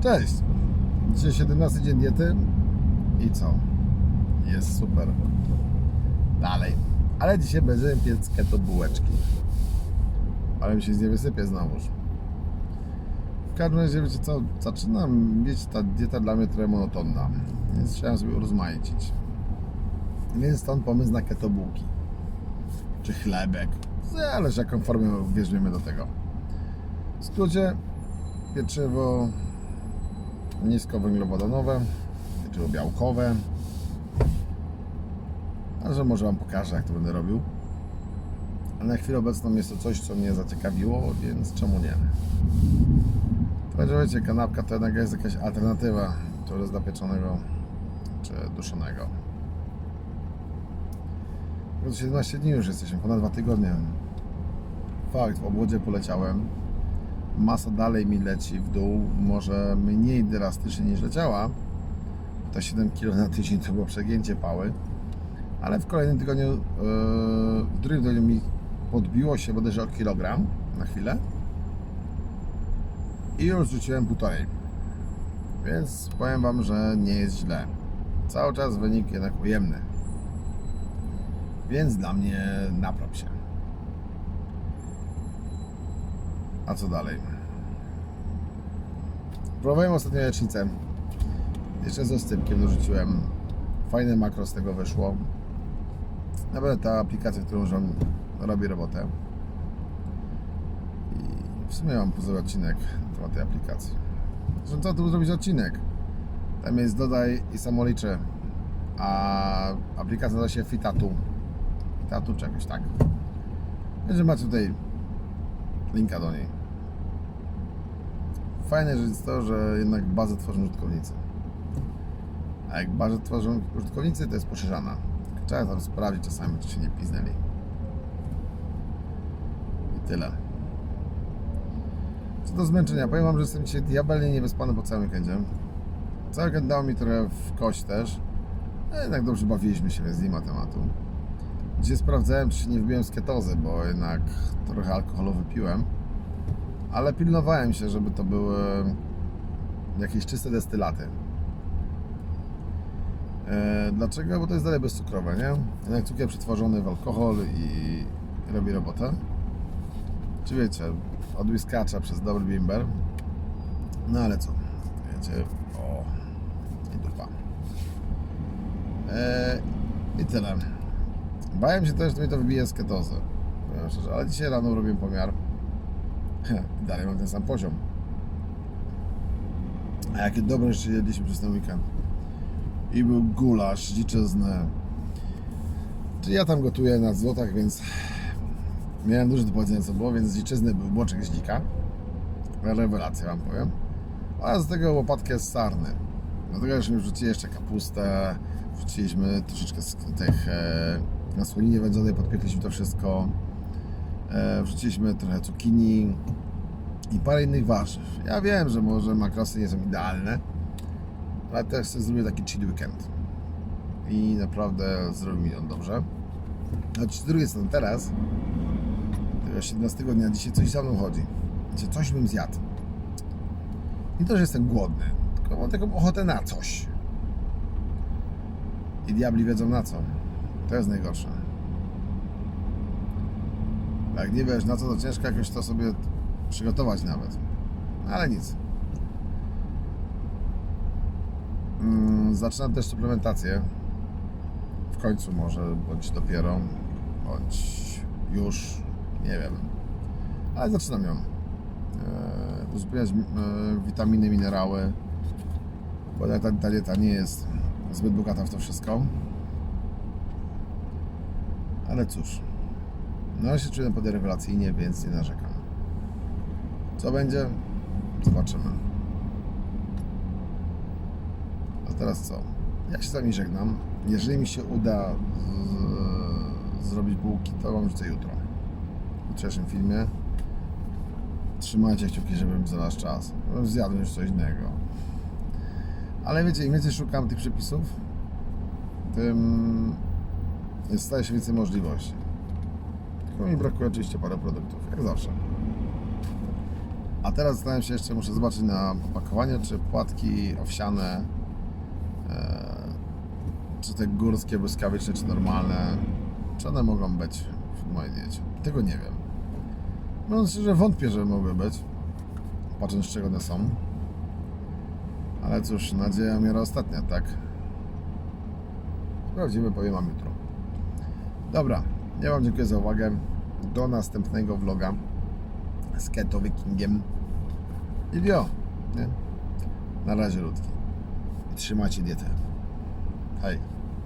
Cześć! Dzisiaj 17 dzień diety i co? Jest super. Dalej. Ale dzisiaj będziemy piec keto bułeczki. Ale mi się z nie wysypie znowuż. W każdym razie, wiecie co, zaczynam być ta dieta dla mnie trochę monotonna. Więc chciałem sobie urozmaicić. Więc stąd pomysł na keto bułki. Czy chlebek. Zależy jaką formę weźmiemy do tego. W skrócie pieczywo niskowęglowodanowe, pieczywo białkowe. A że może Wam pokażę, jak to będę robił. Ale na chwilę obecną jest to coś, co mnie zaciekawiło, więc czemu nie? Wiecie, kanapka to jednak jest jakaś alternatywa, to jest czy duszonego. Już 17 dni już jesteśmy, ponad dwa tygodnie. Fakt, w obłodzie poleciałem. Masa dalej mi leci w dół, może mniej drastycznie niż leciała. To 7 kg na tydzień to było przegięcie pały. Ale w kolejnym tygodniu, yy, w drugim tygodniu mi podbiło się bodajże o kilogram na chwilę. I już rzuciłem półtorej. Więc powiem Wam, że nie jest źle. Cały czas wynik jednak ujemny. Więc dla mnie napraw się. A co dalej? Próbowałem ostatnio jajecznicę. Jeszcze ze stypkiem dorzuciłem. Fajne makro z tego wyszło. Naprawdę ta aplikacja, którą używam, robi robotę. I w sumie mam pozory odcinek na temat tej aplikacji. Zresztą co tu zrobić odcinek? Tam jest dodaj i samoliczy. A aplikacja nazywa się Fitatu. Fitatu czy jakoś tak. Więc macie tutaj linka do niej. Fajne jest to, że jednak bazę tworzą użytkownicy. A jak bazę tworzą użytkownicy, to jest poszerzana. Trzeba tam sprawdzić czasami, czy się nie piznęli. I tyle. Co do zmęczenia, powiem Wam, że jestem dzisiaj diabelnie niewyspany po całym weekendzie. Cały weekend dał mi trochę w kość też. No jednak dobrze bawiliśmy się, więc nie ma tematu. Dzisiaj sprawdzałem, czy się nie wbiłem z ketozy, bo jednak trochę alkoholu wypiłem. Ale pilnowałem się, żeby to były jakieś czyste destylaty. E, dlaczego? Bo to jest dalej bezcukrowe, nie? Jednak cukier przetworzony w alkohol i robi robotę. Czy wiecie, od whiskacza przez dobry bimber. No ale co? Wiecie, o i dupa. E, I tyle. Bałem się też, że mi to wybije z ketozy. Szczerze, ale dzisiaj rano robiłem pomiar. Dalej mam ten sam poziom. A jakie dobre jeszcze jedliśmy przez ten weekend. I był gulasz, dziczyzny. Czyli ja tam gotuję na złotach, więc miałem dużo do powiedzenia co było, więc z dziczyzny był boczek z dzika. Rewelacja wam powiem. A z tego łopatkę z sarny. Do tego już mi wrzucili jeszcze kapustę, wrzuciliśmy troszeczkę z tych e, na słoninie wędzonej, podpiekliśmy to wszystko. E, wrzuciliśmy trochę cukinii i parę innych warzyw. Ja wiem, że może makrosy nie są idealne, ale też chcę zrobić taki chill weekend. I naprawdę zrobił mi on dobrze. Choć z drugiej strony teraz, tego 17 dnia, dzisiaj coś za mną chodzi. Dzisiaj coś bym zjadł. Nie to, że jestem głodny, tylko mam taką ochotę na coś. I diabli wiedzą na co. To jest najgorsze. Jak nie wiesz na co, to ciężko jakoś to sobie przygotować nawet. Ale nic. Mm, Zaczynam też suplementację. W końcu może, bądź dopiero, bądź już, nie wiem. Ale zaczynam ją. Eee, uzupełniać e, witaminy, minerały. Bo ta, ta dieta nie jest zbyt bogata w to wszystko. Ale cóż. No się czuję naprawdę rewelacyjnie, więc nie narzekam. Co będzie? Zobaczymy. A teraz co? Ja się z Wami żegnam. Jeżeli mi się uda z, zrobić bułki, to Wam rzucę jutro. W jutrzejszym filmie. Trzymajcie kciuki, żebym znalazł czas. No, Zjadłem już coś innego. Ale wiecie, im więcej szukam tych przepisów, tym staje się więcej możliwości. Tylko mi brakuje oczywiście parę produktów, jak zawsze. A teraz zastanawiam się jeszcze, muszę zobaczyć na opakowanie, czy płatki owsiane, e, czy te górskie, błyskawiczne, czy normalne, czy one mogą być w mojej diecie. Tego nie wiem. Mówiąc szczerze, wątpię, że mogły być, patrząc z czego one są. Ale cóż, nadzieja umiera ostatnia, tak? Sprawdzimy, powiem wam jutro. Dobra, ja wam dziękuję za uwagę. Do następnego vloga z Keto Wikingiem. I wio, nie? Na razie ludki. Trzymajcie dietę. Hej.